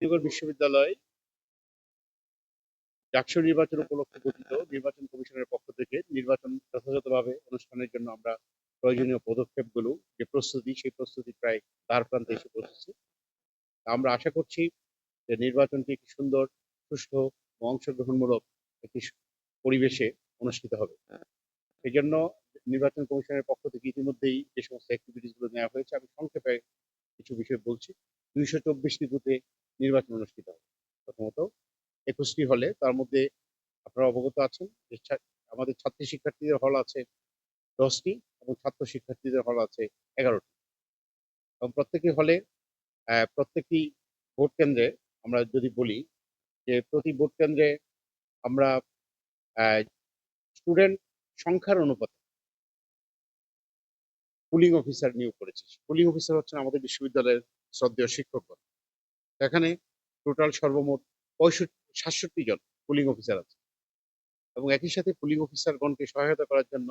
জাহাঙ্গীরনগর বিশ্ববিদ্যালয় ডাকসু নির্বাচন উপলক্ষে গঠিত নির্বাচন কমিশনের পক্ষ থেকে নির্বাচন যথাযথভাবে অনুষ্ঠানের জন্য আমরা প্রয়োজনীয় পদক্ষেপগুলো, যে প্রস্তুতি, সেই প্রস্তুতি প্রায় দ্বার প্রান্তে এসে পৌঁছেছে। আমরা আশা করছি যে নির্বাচনটি একটি সুন্দর, সুষ্ঠু ও অংশগ্রহণমূলক একটি পরিবেশে অনুষ্ঠিত হবে। সেই জন্য নির্বাচন কমিশনের পক্ষ থেকে ইতিমধ্যেই যে সমস্ত অ্যাক্টিভিটিসগুলো নেওয়া হয়েছে, আমি সংক্ষেপে কিছু বিষয় বলছি। দুইশো চব্বিশটি বুথে নির্বাচন অনুষ্ঠিত হবে। প্রথমত একুশটি হলে তার মধ্যে আপনারা অবগত আছেন যে আমাদের ছাত্রী শিক্ষার্থীদের হল আছে দশটি এবং ছাত্র শিক্ষার্থীদের হল আছে এগারোটি। এবং প্রত্যেকটি হলে প্রত্যেকটি ভোট কেন্দ্রে আমরা যদি বলি যে প্রতি ভোট কেন্দ্রে আমরা স্টুডেন্ট সংখ্যার অনুপাতে পুলিং অফিসার নিয়োগ করেছি। পুলিং অফিসার হচ্ছেন আমাদের বিশ্ববিদ্যালয়ের শ্রদ্ধেয় শিক্ষকগণ। এখানে টোটাল সর্বমোট পঁয়ষট্টি, সাতষট্টি জন পুলিং অফিসার আছে। এবং একই সাথে পুলিং অফিসারগণকে সহায়তা করার জন্য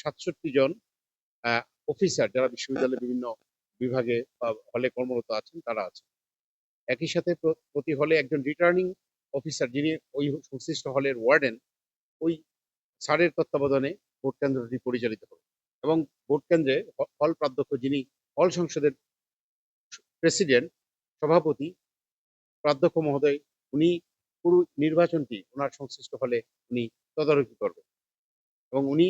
সাতষট্টি জন অফিসার যারা বিশ্ববিদ্যালয়ের বিভিন্ন বিভাগে বা হলে কর্মরত আছেন, তারা আছে একই সাথে প্রতি হলে একজন রিটার্নিং অফিসার যিনি ওই সংশ্লিষ্ট হলের ওয়ার্ডেন ওই স্যারের তত্ত্বাবধানে ভোট কেন্দ্রটি পরিচালিত হবে। এবং ভোট কেন্দ্রে হল প্রাধ্যক্ষ যিনি হল সংসদের প্রেসিডেন্ট সভাপতি প্রাধ্যক্ষ মহোদয়, উনি পুরো নির্বাচনটি ওনার সংশ্লিষ্ট হলে উনি তদারকি করবেন এবং উনি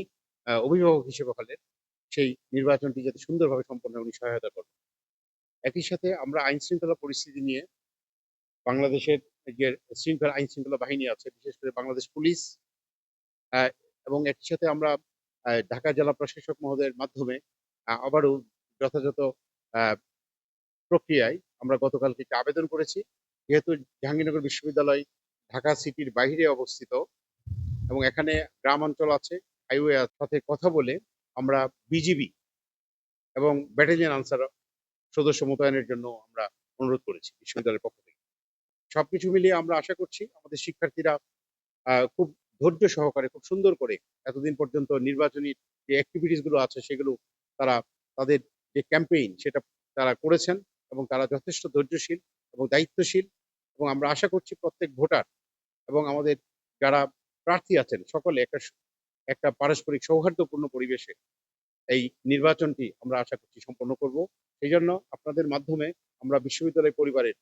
অভিভাবক হিসেবে হলে সেই নির্বাচনটি যাতে সুন্দরভাবে সম্পন্ন উনি সহায়তা করবেন। একই সাথে আমরা আইন শৃঙ্খলা পরিস্থিতি নিয়ে বাংলাদেশের যে শৃঙ্খলা আইন শৃঙ্খলা বাহিনী আছে, বিশেষ করে বাংলাদেশ পুলিশ এবং একই সাথে আমরা ঢাকা জেলা প্রশাসক মহোদয়ের মাধ্যমে আবারও যথাযথ প্রক্রিয়ায় আমরা গতকালকে একটি আবেদন করেছি, যেহেতু জাহাঙ্গীরনগর বিশ্ববিদ্যালয় ঢাকা সিটির বাইরে অবস্থিত এবং এখানে গ্রাম অঞ্চল আছে, হাইওয়ে সাথে কথা বলে আমরা বিজিবি এবং ব্যাটালিয়ন আনসার সদস্য মোতায়েনের জন্য আমরা অনুরোধ করেছি বিশ্ববিদ্যালয়ের পক্ষ থেকে। সবকিছু মিলিয়ে আমরা আশা করছি আমাদের শিক্ষার্থীরা খুব ধৈর্য সহকারে, খুব সুন্দর করে এতদিন পর্যন্ত নির্বাচনী যে অ্যাক্টিভিটিসগুলো আছে সেগুলো তারা, তাদের যে ক্যাম্পেইন সেটা তারা করেছেন। এবং তারা যথেষ্ট ধৈর্যশীল এবং দায়িত্বশীল এবং আমরা আশা করছি প্রত্যেক ভোটার এবং আমাদের যারা প্রার্থী আছেন সকলে একটা একটা পারস্পরিক সৌহার্দ্যপূর্ণ পরিবেশে এই নির্বাচনটি আমরা আশা করছি সম্পন্ন করব। সেই জন্য আপনাদের মাধ্যমে আমরা বিশ্ববিদ্যালয় পরিবারের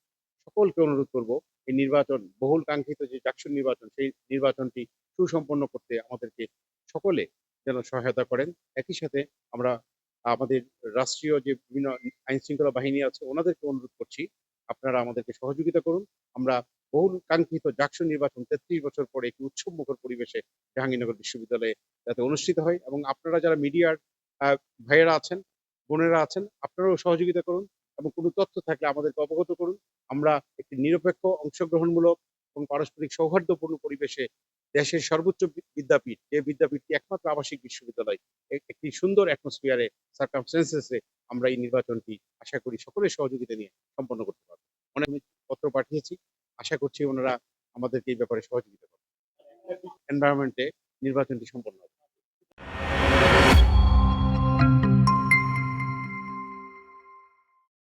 সকলকে অনুরোধ করব এই নির্বাচন বহুল কাঙ্ক্ষিত যে জাকসুর নির্বাচন, সেই নির্বাচনটি সুসম্পন্ন করতে আমাদেরকে সকলে যেন সহায়তা করেন। একই সাথে আমরা আমাদের রাষ্ট্রীয় যে বিভিন্ন আইন শৃঙ্খলা বাহিনী আছে, ওনাদেরকে অনুরোধ করছি, আপনারা আমাদেরকে সহযোগিতা করুন। আমরা বহুল কাঙ্ক্ষিত জাকসু নির্বাচন তেত্রিশ বছর পরে একটি উৎসব মুখর পরিবেশে জাহাঙ্গীরনগর বিশ্ববিদ্যালয়ে যাতে অনুষ্ঠিত হয় এবং আপনারা যারা মিডিয়ার ভাইয়েরা আছেন, বোনেরা আছেন, আপনারাও সহযোগিতা করুন এবং কোনো তথ্য থাকলে আমাদেরকে অবগত করুন। আমরা একটি নিরপেক্ষ অংশগ্রহণমূলক এবং পারস্পরিক সৌহার্দ্যপূর্ণ পরিবেশে দেশের সর্বোচ্চ বিদ্যাপীঠ, যে বিদ্যাপীঠটি একমাত্র আবাসিক বিশ্ববিদ্যালয় একটি সুন্দর অ্যাটমসফিয়ারে সার্কামস্টেন্সেসে আমরা এই নির্বাচনটি আশা করি সকলের সহযোগিতা নিয়ে সম্পন্ন করতে পারব। অনেক পত্র পাঠিয়েছি। আশা করছি ওনারা আমাদেরকে এই ব্যাপারে সহযোগিতা করবেন। এনভায়রনমেন্টে নির্বাচনটি সম্পন্ন হবে।